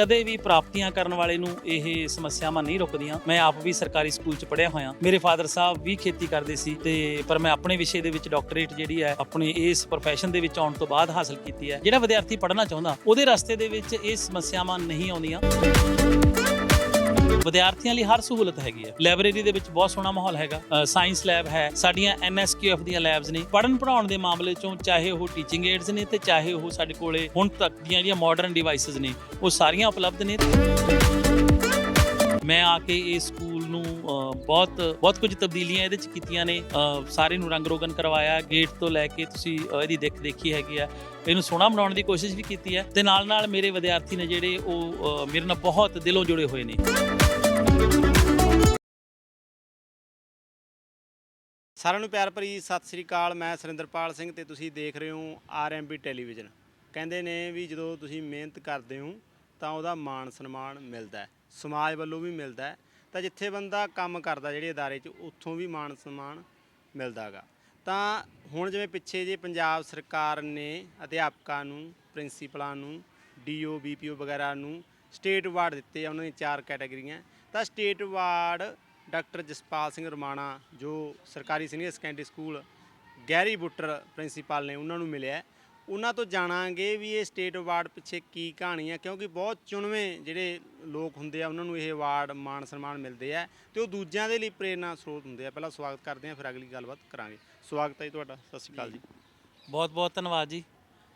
ਕਦੇ ਵੀ ਪ੍ਰਾਪਤੀਆਂ ਕਰਨ ਵਾਲੇ ਨੂੰ ਇਹ ਸਮੱਸਿਆਵਾਂ ਨਹੀਂ ਰੁਕਦੀਆਂ। ਮੈਂ ਆਪ ਵੀ ਸਰਕਾਰੀ ਸਕੂਲ 'ਚ ਪੜ੍ਹਿਆ ਹੋਇਆ। ਮੇਰੇ ਫਾਦਰ ਸਾਹਿਬ ਵੀ ਖੇਤੀ ਕਰਦੇ ਸੀ ਤੇ ਪਰ ਮੈਂ ਆਪਣੇ ਵਿਸ਼ੇ ਦੇ ਵਿੱਚ ਡਾਕਟਰੇਟ ਜਿਹੜੀ ਹੈ, ਆਪਣੇ ਇਸ profession ਦੇ ਵਿੱਚ ਆਉਣ ਤੋਂ ਬਾਅਦ ਹਾਸਲ ਕੀਤੀ ਹੈ। ਜਿਹੜਾ ਵਿਦਿਆਰਥੀ ਪੜ੍ਹਨਾ ਚਾਹੁੰਦਾ, ਉਹਦੇ ਰਸਤੇ ਦੇ ਵਿੱਚ ਇਹ ਸਮੱਸਿਆਵਾਂ ਨਹੀਂ ਆਉਂਦੀਆਂ। ਵਿਦਿਆਰਥੀਆਂ ਲਈ ਹਰ ਸਹੂਲਤ ਹੈਗੀ ਹੈ। ਲਾਇਬ੍ਰੇਰੀ ਦੇ ਵਿੱਚ ਬਹੁਤ ਸੋਹਣਾ ਮਾਹੌਲ ਹੈਗਾ। ਸਾਇੰਸ ਲੈਬ ਹੈ। ਸਾਡੀਆਂ ਐਨਐਸਕੇਐਫ ਦੀਆਂ ਲੈਬਸ ਨੇ। ਪੜਨ ਪੜਾਉਣ ਦੇ ਮਾਮਲੇ ਚੋਂ ਚਾਹੇ ਉਹ ਟੀਚਿੰਗ ਏਡਸ ਨੇ ਤੇ ਚਾਹੇ ਉਹ ਸਾਡੇ ਕੋਲੇ ਹੁਣ ਤੱਕ ਦੀਆਂ ਜਿਹੜੀਆਂ ਮਾਡਰਨ ਡਿਵਾਈਸਸ ਨੇ, ਉਹ ਸਾਰੀਆਂ ਉਪਲਬਧ ਨੇ। ਮੈਂ ਆ ਕੇ ਇਸ ਸਕੂਲ ਨੂੰ ਬਹੁਤ ਬਹੁਤ ਕੁਝ ਤਬਦੀਲੀਆਂ ਇਹਦੇ ਚ ਕੀਤੀਆਂ ਨੇ। ਸਾਰੇ ਨੂੰ ਰੰਗ ਰੋਗਨ ਕਰਵਾਇਆ ਗੇਟ ਤੋਂ ਲੈ ਕੇ ਤੁਸੀਂ ਇਹਦੀ ਦੇਖ ਦੇਖੀ ਹੈਗੀ ਆ। ਇਹਨੂੰ ਸੋਹਣਾ ਬਣਾਉਣ ਦੀ ਕੋਸ਼ਿਸ਼ ਵੀ ਕੀਤੀ ਹੈ ਤੇ ਨਾਲ ਨਾਲ ਮੇਰੇ ਵਿਦਿਆਰਥੀ ਨੇ ਜਿਹੜੇ ਉਹ ਮੇਰੇ ਨਾਲ ਬਹੁਤ ਦਿਲੋਂ ਜੁੜੇ ਹੋਏ ਨੇ। ਸਾਰਿਆਂ ਨੂੰ ਪਿਆਰ ਭਰੀ ਸਤਿ ਸ੍ਰੀ ਅਕਾਲ, ਮੈਂ ਸੁਰਿੰਦਰਪਾਲ ਸਿੰਘ ਤੇ ਤੁਸੀਂ ਦੇਖ ਰਹੇ ਹੋ ਆਰਐਮਬੀ ਟੈਲੀਵਿਜ਼ਨ। ਕਹਿੰਦੇ ਨੇ ਵੀ ਜਦੋਂ ਤੁਸੀਂ ਮਿਹਨਤ ਕਰਦੇ ਹੋ ਤਾਂ ਉਹਦਾ ਮਾਣ ਸਨਮਾਨ ਮਿਲਦਾ ਹੈ। ਸਮਾਜ ਵੱਲੋਂ ਵੀ ਮਿਲਦਾ ਹੈ, ਤਾਂ ਜਿੱਥੇ ਬੰਦਾ ਕੰਮ ਕਰਦਾ ਜਿਹੜੇ ਅਦਾਰੇ 'ਚ, ਉੱਥੋਂ ਵੀ ਮਾਣ ਸਨਮਾਨ ਮਿਲਦਾਗਾ ਤਾਂ ਹੁਣ ਜਿਵੇਂ ਪਿੱਛੇ ਜੇ ਪੰਜਾਬ ਸਰਕਾਰ ਨੇ ਅਧਿਆਪਕਾਂ ਨੂੰ, ਪ੍ਰਿੰਸੀਪਲਾਂ ਨੂੰ ਡੀਓ ਬੀਪੀਓ ਵਗੈਰਾ ਨੂੰ ਸਟੇਟ ਅਵਾਰਡ ਦਿੱਤੇ ਆ, ਉਹਨਾਂ ਦੀਆਂ ਚਾਰ ਕੈਟਾਗਰੀਆਂ। ਤਾਂ state award doctor Jaspal Singh Ramana, ਜੋ ਸਰਕਾਰੀ senior secondary school Gairi Buttar principal ਨੇ, ਉਹਨਾਂ ਨੂੰ ਮਿਲਿਆ ਉਹਨਾਂ ਤੋਂ ਜਾਣਾਂਗੇ ਵੀ ਇਹ ਸਟੇਟ ਅਵਾਰਡ ਪਿੱਛੇ ਕੀ ਕਹਾਣੀ ਹੈ ਕਿਉਂਕਿ ਬਹੁਤ ਚੁਣਵੇਂ ਜਿਹੜੇ ਲੋਕ ਹੁੰਦੇ ਆ ਉਹਨਾਂ ਨੂੰ ਇਹ ਅਵਾਰਡ ਮਾਣ ਸਨਮਾਨ ਮਿਲਦੇ ਆ ਤੇ ਉਹ ਦੂਜਿਆਂ ਦੇ ਲਈ ਪ੍ਰੇਰਨਾ ਸਰੋਤ ਹੁੰਦੇ ਆ। ਪਹਿਲਾਂ ਸਵਾਗਤ ਕਰਦੇ ਆ ਫਿਰ ਅਗਲੀ ਗੱਲਬਾਤ ਕਰਾਂਗੇ। ਸਵਾਗਤ ਹੈ ਜੀ ਤੁਹਾਡਾ। ਸਤਿ ਸ਼੍ਰੀ ਅਕਾਲ ਜੀ। ਬਹੁਤ ਬਹੁਤ ਧੰਨਵਾਦ ਜੀ।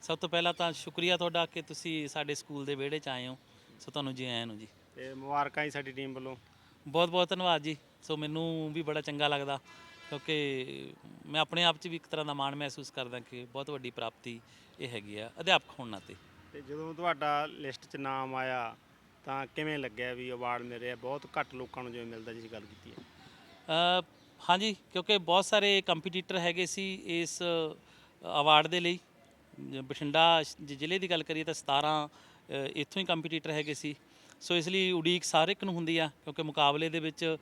ਸਭ ਤੋਂ ਪਹਿਲਾਂ ਤਾਂ ਸ਼ੁਕਰੀਆ ਤੁਹਾਡਾ ਕਿ ਤੁਸੀਂ ਸਾਡੇ ਸਕੂਲ ਦੇ ਵਿਹੜੇ 'ਚ ਆਏ ਹੋ। ਸੋ ਤੁਹਾਨੂੰ ਜੀ ਆਇਆਂ ਨੂੰ ਜੀ। ਤੇ ਮੁਬਾਰਕਾਂ ਜੀ ਸਾਡੀ ਟੀਮ ਵੱਲੋਂ। ਬਹੁਤ ਬਹੁਤ ਧੰਨਵਾਦ ਜੀ। ਸੋ ਮੈਨੂੰ ਵੀ ਬੜਾ ਚੰਗਾ ਲੱਗਦਾ। ਕਿਉਂਕਿ ਮੈਂ ਆਪਣੇ ਆਪ 'ਚ ਵੀ ਇੱਕ ਤਰ੍ਹਾਂ ਦਾ ਮਾਣ ਮਹਿਸੂਸ ਕਰਦਾ ਕਿ ਬਹੁਤ ਵੱਡੀ ਪ੍ਰਾਪਤੀ ਇਹ ਹੈਗੀ ਆ ਅਧਿਆਪਕ ਹੋਣ ਨਾਤੇ। ਤੇ ਜਦੋਂ ਤੁਹਾਡਾ ਲਿਸਟ 'ਚ ਨਾਮ ਆਇਆ ਤਾਂ ਕਿਵੇਂ ਲੱਗਿਆ ਵੀ ਅਵਾਰਡ ਮਿਲ ਰਿਹਾ? ਬਹੁਤ ਘੱਟ ਲੋਕਾਂ ਨੂੰ ਜਿਵੇਂ ਮਿਲਦਾ ਜਿਸ ਗੱਲ ਕੀਤੀ ਹੈ। ਹਾਂਜੀ ਕਿਉਂਕਿ ਬਹੁਤ ਸਾਰੇ ਕੰਪੀਟੀਟਰ ਹੈਗੇ ਸੀ ਇਸ ਅਵਾਰਡ ਦੇ ਲਈ। ਬਠਿੰਡਾ ਜ਼ਿਲ੍ਹੇ ਦੀ ਗੱਲ ਕਰੀਏ ਤਾਂ 17 ਅ, ਇੱਥੋਂ ਹੀ ਕੰਪੀਟੀਟਰ ਹੈਗੇ ਸੀ। ਸੋ ਇਸ ਲਈ ਉਡੀਕ ਹਰ ਇੱਕ ਨੂੰ ਹੁੰਦੀ ਆ ਕਿਉਂਕਿ ਮੁਕਾਬਲੇ ਦੇ ਵਿੱਚ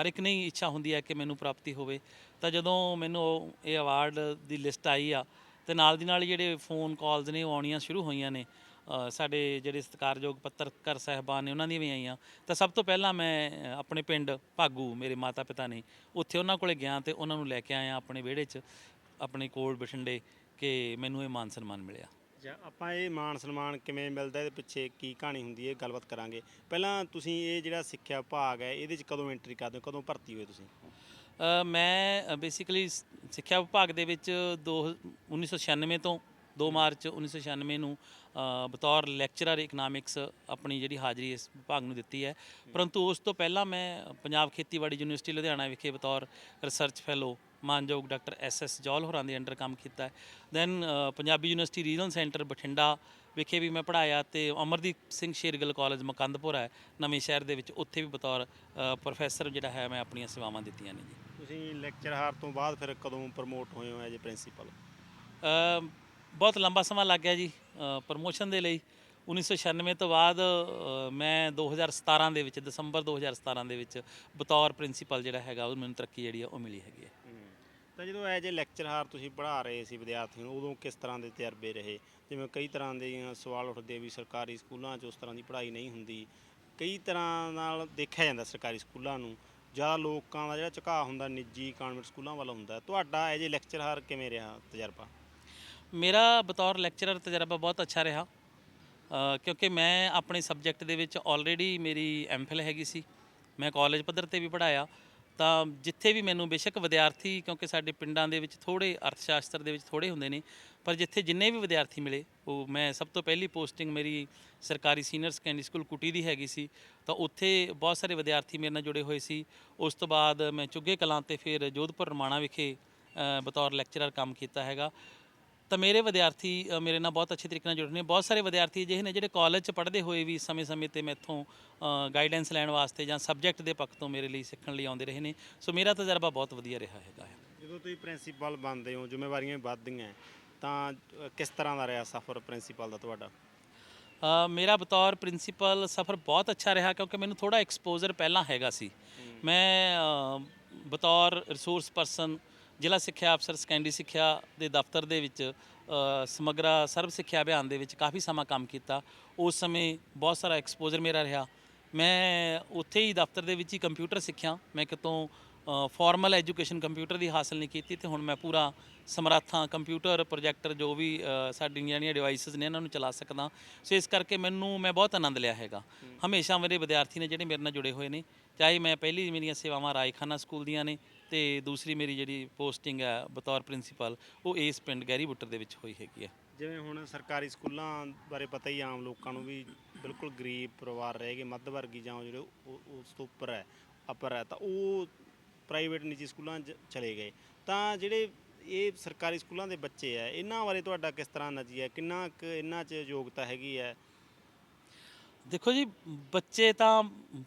ਹਰ ਇੱਕ ਨੇ ਇੱਛਾ ਹੁੰਦੀ ਹੈ ਕਿ ਮੈਨੂੰ ਪ੍ਰਾਪਤੀ ਹੋਵੇ। ਤਾਂ ਜਦੋਂ ਮੈਨੂੰ ਉਹ- ਇਹ ਅਵਾਰਡ ਦੀ ਲਿਸਟ ਆਈ ਆ ਤੇ ਨਾਲ ਦੀ ਨਾਲ ਹੀ ਜਿਹੜੇ ਫੋਨ ਕਾਲਸ ਨੇ ਉਹ ਆਉਣੀਆਂ ਸ਼ੁਰੂ ਹੋਈਆਂ ਨੇ। ਅ, ਸਾਡੇ ਜਿਹੜੇ ਸਤਿਕਾਰਯੋਗ ਪੱਤਰਕਾਰ ਸਾਹਿਬਾਨ ਨੇ ਉਹਨਾਂ ਦੀਆਂ ਵੀ ਆਈਆਂ। ਤਾਂ ਸਭ ਤੋਂ ਪਹਿਲਾਂ ਮੈਂ ਅ, ਆਪਣੇ ਪਿੰਡ ਭਾਗੂ ਮੇਰੇ ਮਾਤਾ ਪਿਤਾ ਨੇ ਉੱਥੇ ਉਹਨਾਂ ਕੋਲੇ ਗਿਆ ਤੇ ਉਹਨਾਂ ਨੂੰ ਲੈ ਕੇ ਆਇਆ ਆਪਣੇ ਵਿਹੜੇ 'ਚ ਆਪਣੇ ਕੋਲ ਬਠਿੰਡੇ ਕਿ ਮੈਨੂੰ ਇਹ ਮਾਨ ਸਨਮਾਨ ਮਿਲਿਆ। ਜਾਂ ਆਪਾਂ ਇਹ ਮਾਣ ਸਨਮਾਨ ਕਿਵੇਂ ਮਿਲਦਾ ਇਹਦੇ ਪਿੱਛੇ ਕੀ ਕਹਾਣੀ ਹੁੰਦੀ ਹੈ ਇਹ ਗੱਲਬਾਤ ਕਰਾਂਗੇ। ਪਹਿਲਾਂ ਤੁਸੀਂ ਇਹ ਜਿਹੜਾ ਸਿੱਖਿਆ ਵਿਭਾਗ ਹੈ ਇਹਦੇ 'ਚ ਕਦੋਂ ਐਂਟਰੀ ਕਰਦੇ ਹੋ ਕਦੋਂ ਭਰਤੀ ਹੋਏ ਤੁਸੀਂ? ਅ, ਮੈਂ ਬੇਸਿਕਲੀ ਸਿੱਖਿਆ ਵਿਭਾਗ ਦੇ ਵਿੱਚ ਦੋ 1996 ਤੋਂ 2 ਮਾਰਚ 1996 ਨੂੰ ਅ, ਬਤੌਰ ਲੈਕਚਰਰ ਇਕਨੋਮਿਕਸ ਆਪਣੀ ਜਿਹੜੀ ਹਾਜ਼ਰੀ ਇਸ ਵਿਭਾਗ ਨੂੰ ਦਿੱਤੀ ਹੈ। ਪਰੰਤੂ ਉਸ ਤੋਂ ਪਹਿਲਾਂ ਮੈਂ ਪੰਜਾਬ ਖੇਤੀਬਾੜੀ ਯੂਨੀਵਰਸਿਟੀ ਲੁਧਿਆਣਾ ਵਿਖੇ ਬਤੌਰ ਰਿਸਰਚ ਫੈਲੋ ਮਾਨਯੋਗ ਡਾਕਟਰ ਐਸ ਐਸ ਜੌਲ ਹੋਰਾਂ ਦੇ ਅੰਡਰ ਕੰਮ ਕੀਤਾ ਹੈ। Then Punjabi university regional centre Bathinda ਵਿਖੇ ਵੀ ਮੈਂ ਪੜਾਇਆ ਤੇ ਅਮਰਦੀਪ ਸਿੰਘ ਸ਼ੇਰਗਿੱਲ ਕਾਲਜ ਮਕੰਦਪੁਰ ਹੈ ਨਵੇਂ ਸ਼ਹਿਰ ਦੇ ਵਿੱਚ। ਉੱਥੇ ਵੀ ਬਤੌਰ ਪ੍ਰੋਫੈਸਰ ਜਿਹੜਾ ਹੈ ਮੈਂ ਆਪਣੀਆਂ ਸੇਵਾਵਾਂ ਦਿੱਤੀਆਂ ਨੇ ਜੀ। ਤੁਸੀਂ ਲੈਕਚਰਹਾਰ ਤੋਂ ਬਾਅਦ ਫਿਰ ਕਦੋਂ ਪ੍ਰਮੋਟ ਹੋਏ ਹੋ ਐਜ ਪ੍ਰਿੰਸੀਪਲ ਬਹੁਤ ਲੰਬਾ ਸਮਾਂ ਲੱਗ ਗਿਆ ਜੀ ਪ੍ਰਮੋਸ਼ਨ ਦੇ ਲਈ। 1996 ਤੋਂ ਬਾਅਦ ਮੈਂ 2017 ਦੇ ਵਿੱਚ ਦਸੰਬਰ 2017 ਦੇ ਵਿੱਚ ਬਤੌਰ ਪ੍ਰਿੰਸੀਪਲ ਜਿਹੜਾ ਹੈਗਾ ਉਹ ਮੈਨੂੰ ਤਰੱਕੀ ਜਿਹੜੀ ਆ ਉਹ ਮਿਲੀ ਹੈਗੀ ਹੈ। ਤਾਂ ਜਦੋਂ ਐਜ ਏ ਲੈਕਚਰਹਾਰ ਤੁਸੀਂ ਪੜ੍ਹਾ ਰਹੇ ਸੀ ਵਿਦਿਆਰਥੀਆਂ ਨੂੰ, ਉਦੋਂ ਕਿਸ ਤਰ੍ਹਾਂ ਦੇ ਤਜਰਬੇ ਰਹੇ? ਜਿਵੇਂ ਕਈ ਤਰ੍ਹਾਂ ਦੇ ਸਵਾਲ ਉੱਠਦੇ ਵੀ ਸਰਕਾਰੀ ਸਕੂਲਾਂ 'ਚ ਉਸ ਤਰ੍ਹਾਂ ਦੀ ਪੜ੍ਹਾਈ ਨਹੀਂ ਹੁੰਦੀ। ਕਈ ਤਰ੍ਹਾਂ ਨਾਲ ਦੇਖਿਆ ਜਾਂਦਾ ਸਰਕਾਰੀ ਸਕੂਲਾਂ ਨੂੰ, ਜ਼ਿਆਦਾ ਲੋਕਾਂ ਦਾ ਜਿਹੜਾ ਝੁਕਾਅ ਹੁੰਦਾ ਨਿੱਜੀ ਕਾਨਵੈਂਟ ਸਕੂਲਾਂ ਵੱਲ ਹੁੰਦਾ, ਤੁਹਾਡਾ ਐਜ ਏ ਲੈਕਚਰਹਾਰ ਕਿਵੇਂ ਰਿਹਾ ਤਜਰਬਾ? ਮੇਰਾ ਬਤੌਰ ਲੈਕਚਰਰ ਤਜਰਬਾ ਬਹੁਤ ਅੱਛਾ ਰਿਹਾ। ਕਿਉਂਕਿ ਮੈਂ ਆਪਣੇ ਸਬਜੈਕਟ ਦੇ ਵਿੱਚ ਆਲਰੇਡੀ ਮੇਰੀ ਐਮਫਿਲ ਹੈਗੀ ਸੀ। ਮੈਂ ਕਾਲਜ ਪੱਧਰ ਤੇ ਵੀ ਪੜਾਇਆ ਤਾਂ ਜਿੱਥੇ ਵੀ ਮੈਨੂੰ ਬੇਸ਼ੱਕ ਵਿਦਿਆਰਥੀ, ਕਿਉਂਕਿ ਸਾਡੇ ਪਿੰਡਾਂ ਦੇ ਵਿੱਚ ਥੋੜੇ ਅਰਥਸ਼ਾਸਤਰ ਦੇ ਵਿੱਚ ਥੋੜੇ ਹੁੰਦੇ ਨੇ, ਪਰ ਜਿੱਥੇ ਜਿੰਨੇ ਵੀ ਵਿਦਿਆਰਥੀ ਮਿਲੇ, ਉਹ ਮੈਂ ਸਭ ਤੋਂ ਪਹਿਲੀ ਪੋਸਟਿੰਗ ਮੇਰੀ ਸਰਕਾਰੀ ਸੀਨੀਅਰ ਸੈਕੰਡਰੀ ਸਕੂਲ ਕੁਟੀ ਦੀ ਹੈਗੀ ਸੀ, ਤਾਂ ਉੱਥੇ ਬਹੁਤ ਸਾਰੇ ਵਿਦਿਆਰਥੀ ਮੇਰੇ ਨਾਲ ਜੁੜੇ ਹੋਏ ਸੀ। ਉਸ ਤੋਂ ਬਾਅਦ ਮੈਂ ਚੁੱਗੇ ਕਲਾਂ ਤੇ ਫਿਰ ਜੋਧਪੁਰ ਰਮਾਣਾ ਵਿਖੇ ਬਤੌਰ ਲੈਕਚਰਰ ਕੰਮ ਕੀਤਾ ਹੈਗਾ। ਤਾਂ ਮੇਰੇ ਵਿਦਿਆਰਥੀ ਅ, ਮੇਰੇ ਨਾਲ ਬਹੁਤ ਅੱਛੇ ਤਰੀਕੇ ਨਾਲ ਜੁੜੇ ਨੇ। ਬਹੁਤ ਸਾਰੇ ਵਿਦਿਆਰਥੀ ਅਜਿਹੇ ਨੇ ਜਿਹੜੇ ਕਾਲਜ 'ਚ ਪੜ੍ਹਦੇ ਹੋਏ ਵੀ ਸਮੇਂ-ਸਮੇਂ ਤੇ ਮੈਥੋਂ ਗਾਈਡੈਂਸ ਲੈਣ ਵਾਸਤੇ ਜਾਂ ਸਬਜੈਕਟ ਦੇ ਪੱਖ ਤੋਂ ਮੇਰੇ ਲਈ ਸਿੱਖਣ ਲਈ ਆਉਂਦੇ ਰਹੇ ਨੇ। ਸੋ ਮੇਰਾ ਤਜਰਬਾ ਬਹੁਤ ਵਧੀਆ ਰਿਹਾ ਹੈਗਾ ਹੈ। ਜਦੋਂ ਤੁਸੀਂ ਪ੍ਰਿੰਸੀਪਲ ਬਣਦੇ ਹੋ ਜ਼ਿੰਮੇਵਾਰੀਆਂ ਵੀ ਵੱਧਦੀਆਂ ਤਾਂ ਅ, ਕਿਸ ਤਰ੍ਹਾਂ ਦਾ ਰਿਹਾ ਸਫ਼ਰ ਪ੍ਰਿੰਸੀਪਲ ਦਾ ਤੁਹਾਡਾ? ਅ, ਮੇਰਾ ਬਤੌਰ ਪ੍ਰਿੰਸੀਪਲ ਸਫ਼ਰ ਬਹੁਤ ਅੱਛਾ ਰਿਹਾ ਕਿਉਂਕਿ ਮੈਨੂੰ ਥੋੜਾ ਐਕਸਪੋਜ਼ਰ ਪਹਿਲਾਂ ਹੈਗਾ ਸੀ। ਮੈਂ ਅ, ਬਤੌਰ ਰਿਸੋਰਸ ਪਰਸਨ ਜ਼ਿਲ੍ਹਾ ਸਿੱਖਿਆ ਅਫਸਰ ਸੈਕੰਡਰੀ ਸਿੱਖਿਆ ਦੇ ਦਫ਼ਤਰ ਦੇ ਵਿੱਚ ਸਮਗਰਾ ਸਰਵ ਸਿੱਖਿਆ ਅਭਿਆਨ ਦੇ ਵਿੱਚ ਕਾਫੀ ਸਮਾਂ ਕੰਮ ਕੀਤਾ। ਉਸ ਸਮੇਂ ਬਹੁਤ ਸਾਰਾ ਐਕਸਪੋਜ਼ਰ ਮੇਰਾ ਰਿਹਾ। ਮੈਂ ਉੱਥੇ ਹੀ ਦਫ਼ਤਰ ਦੇ ਵਿੱਚ ਹੀ ਕੰਪਿਊਟਰ ਸਿੱਖਿਆ। ਮੈਂ ਕਿਤੋਂ ਫਾਰਮਲ ਐਜੂਕੇਸ਼ਨ ਕੰਪਿਊਟਰ ਦੀ ਹਾਸਲ ਨਹੀਂ ਕੀਤੀ ਤੇ ਹੁਣ ਮੈਂ ਪੂਰਾ ਸਮਰੱਥਾਂ ਕੰਪਿਊਟਰ ਪ੍ਰੋਜੈਕਟਰ ਜੋ ਵੀ ਸਾਡੀਆਂ ਜਿਹੜੀਆਂ ਡਿਵਾਈਸਸ ਨੇ ਇਹਨਾਂ ਨੂੰ ਚਲਾ ਸਕਦਾ। ਸੋ ਇਸ ਕਰਕੇ ਮੈਨੂੰ ਮੈਂ ਬਹੁਤ ਆਨੰਦ ਲਿਆ ਹੈਗਾ। ਹਮੇਸ਼ਾ ਮੇਰੇ ਵਿਦਿਆਰਥੀ ਨੇ ਜਿਹੜੇ ਮੇਰੇ ਨਾਲ ਜੁੜੇ ਹੋਏ ਨੇ ਚਾਹੇ ਮੈਂ ਪਹਿਲੀ ਮੇਰੀਆਂ ਸੇਵਾਵਾਂ ਰਾਏਖਾਨਾ ਸਕੂਲ ਦੀਆਂ ਨੇ ਤੇ ਦੂਸਰੀ ਮੇਰੀ ਜਿਹੜੀ ਪੋਸਟਿੰਗ ਹੈ ਬਤੌਰ ਪ੍ਰਿੰਸੀਪਲ, ਉਹ ਇਸ ਪਿੰਡ ਗੈਰੀ ਬੁੱਟਰ ਦੇ ਵਿੱਚ ਹੋਈ ਹੈਗੀ ਹੈ ਜਿਵੇਂ ਹੁਣ ਸਰਕਾਰੀ ਸਕੂਲਾਂ ਬਾਰੇ ਪਤਾ ਹੀ ਆਮ ਲੋਕਾਂ ਨੂੰ ਵੀ ਬਿਲਕੁਲ ਗਰੀਬ ਪਰਿਵਾਰ ਰਹੇਗੇ ਮੱਧ ਵਰਗੀ ਜਾਂ ਜਿਹੜੇ ਉਸ ਤੋਂ ਉੱਪਰ ਹੈ ਅਪਰ ਹੈ, ਤਾਂ ਉਹ ਪ੍ਰਾਈਵੇਟ ਨਿੱਜੀ ਸਕੂਲਾਂ 'ਚ ਚਲੇ ਗਏ। ਤਾਂ ਜਿਹੜੇ ਇਹ ਸਰਕਾਰੀ ਸਕੂਲਾਂ ਦੇ ਬੱਚੇ ਹੈ ਇਹਨਾਂ ਬਾਰੇ ਤੁਹਾਡਾ ਕਿਸ ਤਰ੍ਹਾਂ ਨਜ਼ਰੀਆ ਕਿੰਨਾ ਕੁ ਇਹਨਾਂ 'ਚ ਯੋਗਤਾ ਹੈਗੀ ਹੈ? ਦੇਖੋ ਜੀ ਬੱਚੇ ਤਾਂ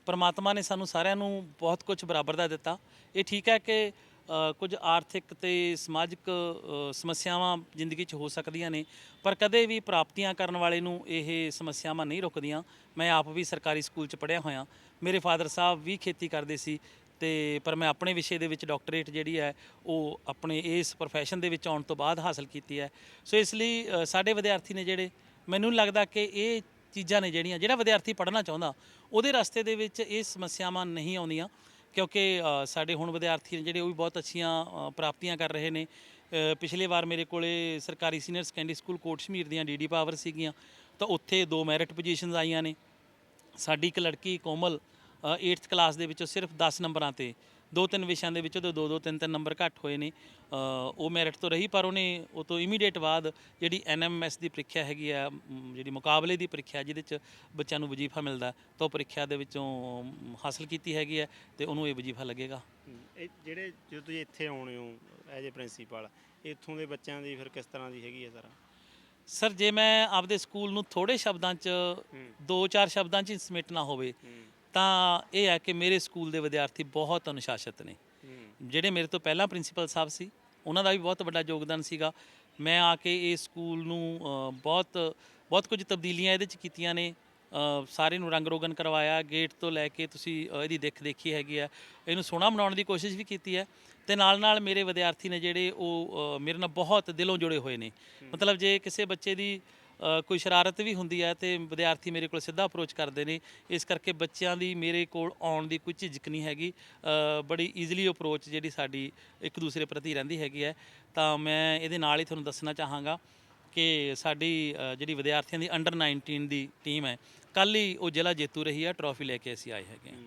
ਪ੍ਰਮਾਤਮਾ ਨੇ ਸਾਨੂੰ ਸਾਰਿਆਂ ਨੂੰ ਬਹੁਤ ਕੁਝ ਬਰਾਬਰ ਦਾ ਦਿੱਤਾ। ਇਹ ਠੀਕ ਹੈ ਕਿ ਅ, ਕੁਝ ਆਰਥਿਕ ਤੇ ਸਮਾਜਿਕ ਅ, ਸਮੱਸਿਆਵਾਂ ਜ਼ਿੰਦਗੀ 'ਚ ਹੋ ਸਕਦੀਆਂ ਨੇ ਪਰ ਕਦੇ ਵੀ ਪ੍ਰਾਪਤੀਆਂ ਕਰਨ ਵਾਲੇ ਨੂੰ ਇਹ ਸਮੱਸਿਆਵਾਂ ਨਹੀਂ ਰੁਕਦੀਆਂ। ਮੈਂ ਆਪ ਵੀ ਸਰਕਾਰੀ ਸਕੂਲ 'ਚ ਪੜ੍ਹਿਆ ਹੋਇਆ। ਮੇਰੇ ਫਾਦਰ ਸਾਹਿਬ ਵੀ ਖੇਤੀ ਕਰਦੇ ਸੀ ਤੇ ਪਰ ਮੈਂ ਆਪਣੇ ਵਿਸ਼ੇ ਦੇ ਵਿੱਚ ਡਾਕਟਰੇਟ ਜਿਹੜੀ ਹੈ ਉਹ ਆਪਣੇ ਇਸ profession ਦੇ ਵਿੱਚ ਆਉਣ ਤੋਂ ਬਾਅਦ ਹਾਸਲ ਕੀਤੀ ਹੈ। ਸੋ ਇਸ ਲਈ ਅ, ਸਾਡੇ ਵਿਦਿਆਰਥੀ ਨੇ ਜਿਹੜੇ ਮੈਨੂੰ ਲੱਗਦਾ ਕਿ ਇਹ ਚੀਜ਼ਾਂ ਨੇ ਜਿਹੜੀਆਂ ਜਿਹੜਾ ਵਿਦਿਆਰਥੀ ਪੜ੍ਹਨਾ ਚਾਹੁੰਦਾ ਉਹਦੇ ਰਸਤੇ ਦੇ ਵਿੱਚ ਇਹ ਸਮੱਸਿਆਵਾਂ ਨਹੀਂ ਆਉਂਦੀਆਂ ਕਿਉਂਕਿ ਅ, ਸਾਡੇ ਹੁਣ ਵਿਦਿਆਰਥੀ ਨੇ ਜਿਹੜੇ ਉਹ ਵੀ ਬਹੁਤ ਅੱਛੀਆਂ ਅ, ਪ੍ਰਾਪਤੀਆਂ ਕਰ ਰਹੇ ਨੇ। ਅ, ਪਿਛਲੇ ਵਾਰ ਮੇਰੇ ਕੋਲੇ ਸਰਕਾਰੀ senior secondary school Kot Shamir ਦੀਆਂ ਡੀਡੀ ਪਾਵਰ ਸੀਗੀਆਂ ਤਾਂ ਉੱਥੇ ਦੋ ਮੈਰਿਟ ਪੋਜੀਸ਼ਨਸ ਆਈਆਂ ਨੇ। ਸਾਡੀ ਇੱਕ ਲੜਕੀ ਕੋਮਲ 8th ਕਲਾਸ ਦੇ ਵਿੱਚੋਂ ਸਿਰਫ 10 ਨੰਬਰਾਂ ਤੇ ਦੋ ਤਿੰਨ ਵਿਸ਼ਿਆਂ ਦੇ ਵਿੱਚੋਂ ਤੇ ਦੋ ਦੋ ਤਿੰਨ ਤਿੰਨ ਨੰਬਰ ਘੱਟ ਹੋਏ ਨੇ। ਅ, ਉਹ ਮੈਰਿਟ ਤੋਂ ਰਹੀ ਪਰ ਉਹਨੇ ਉਹ ਤੋਂ ਇਮੀਡੀਏਟ ਬਾਅਦ ਜਿਹੜੀ ਐਨਐਮਐਸ ਦੀ ਪ੍ਰੀਖਿਆ ਹੈਗੀ ਆ ਮ, ਜਿਹੜੀ ਮੁਕਾਬਲੇ ਦੀ ਪ੍ਰੀਖਿਆ ਜਿਹਦੇ ਚ ਬੱਚਿਆਂ ਨੂੰ ਵਜੀਫਾ ਮਿਲਦਾ ਤਾਂ ਉਹ ਪ੍ਰੀਖਿਆ ਦੇ ਵਿੱਚੋਂ ਮ, ਹਾਸਲ ਕੀਤੀ ਹੈਗੀ ਹੈ ਤੇ ਉਹਨੂੰ ਇਹ ਵਜੀਫਾ ਲੱਗੇਗਾ। ਇਹ ਜਿਹੜੇ ਜਦੋਂ ਤੁਸੀਂ ਇੱਥੇ ਆਉਣੇ ਹੋ ਐਜ ਏ ਪ੍ਰਿੰਸੀਪਲ ਇੱਥੋਂ ਦੇ ਬੱਚਿਆਂ ਦੀ ਫਿਰ ਕਿਸ ਤਰ੍ਹਾਂ ਦੀ ਹੈਗੀ ਹੈ ਸਰ? ਸਰ ਜੇ ਮੈਂ ਆਪਦੇ ਸਕੂਲ ਨੂੰ ਥੋੜੇ ਸ਼ਬਦਾਂ ਚ ਦੋ ਚਾਰ ਸ਼ਬਦਾਂ ਚ ਹੀ ਸਮੇਟਣਾ ਹੋਵੇ ਤਾਂ ਇਹ ਹੈ ਕਿ ਮੇਰੇ ਸਕੂਲ ਦੇ ਵਿਦਿਆਰਥੀ ਬਹੁਤ ਅਨੁਸ਼ਾਸਿਤ ਨੇ। ਜਿਹੜੇ ਮੇਰੇ ਤੋਂ ਪਹਿਲਾਂ ਪ੍ਰਿੰਸੀਪਲ ਸਾਹਿਬ ਸੀ ਉਹਨਾਂ ਦਾ ਵੀ ਬਹੁਤ ਵੱਡਾ ਯੋਗਦਾਨ ਸੀਗਾ। ਮੈਂ ਆ ਕੇ ਇਹ ਸਕੂਲ ਨੂੰ ਬਹੁਤ ਬਹੁਤ ਕੁਝ ਤਬਦੀਲੀਆਂ ਇਹਦੇ ਚ ਕੀਤੀਆਂ ਨੇ। ਸਾਰੇ ਨੂੰ ਰੰਗ ਰੋਗਨ ਕਰਵਾਇਆ ਗੇਟ ਤੋਂ ਲੈ ਕੇ ਤੁਸੀਂ ਇਹਦੀ ਦੇਖ ਦੇਖੀ ਹੈਗੀ ਹੈ। ਇਹਨੂੰ ਸੋਹਣਾ ਬਣਾਉਣ ਦੀ ਕੋਸ਼ਿਸ਼ ਵੀ ਕੀਤੀ ਹੈ ਤੇ ਨਾਲ ਨਾਲ ਮੇਰੇ ਵਿਦਿਆਰਥੀ ਨੇ ਜਿਹੜੇ ਉਹ ਮੇਰੇ ਨਾਲ ਬਹੁਤ ਦਿਲੋਂ ਜੁੜੇ ਹੋਏ ਨੇ। ਮਤਲਬ ਜੇ ਕਿਸੇ ਬੱਚੇ ਦੀ ਕੋਈ ਸ਼ਰਾਰਤ ਵੀ ਹੁੰਦੀ ਹੈ ਤੇ ਵਿਦਿਆਰਥੀ ਮੇਰੇ ਕੋਲ ਸਿੱਧਾ ਅਪਰੋਚ ਕਰਦੇ ਨੇ। ਇਸ ਕਰਕੇ ਬੱਚਿਆਂ ਦੀ ਮੇਰੇ ਕੋਲ ਆਉਣ ਦੀ ਕੋਈ ਝਿਜਕ ਨਹੀਂ ਹੈਗੀ। ਬੜੀ ਈਜ਼ੀਲੀ ਅਪਰੋਚ ਜਿਹੜੀ ਸਾਡੀ ਇੱਕ ਦੂਸਰੇ ਪ੍ਰਤੀ ਰਹਿੰਦੀ ਹੈਗੀ ਹੈ। ਤਾਂ ਮੈਂ ਇਹਦੇ ਨਾਲ ਹੀ ਤੁਹਾਨੂੰ ਦੱਸਣਾ ਚਾਹਾਂਗਾ ਕਿ ਸਾਡੀ ਜਿਹੜੀ ਵਿਦਿਆਰਥੀਆਂ ਦੀ ਅੰਡਰ 19 ਦੀ ਟੀਮ ਹੈ ਕੱਲ ਹੀ ਉਹ ਜ਼ਿਲ੍ਹਾ ਜੇਤੂ ਰਹੀ ਹੈ ਟਰੋਫੀ ਲੈ ਕੇ ਅਸੀਂ ਆਏ ਹੈਗੇ ਹਾਂ।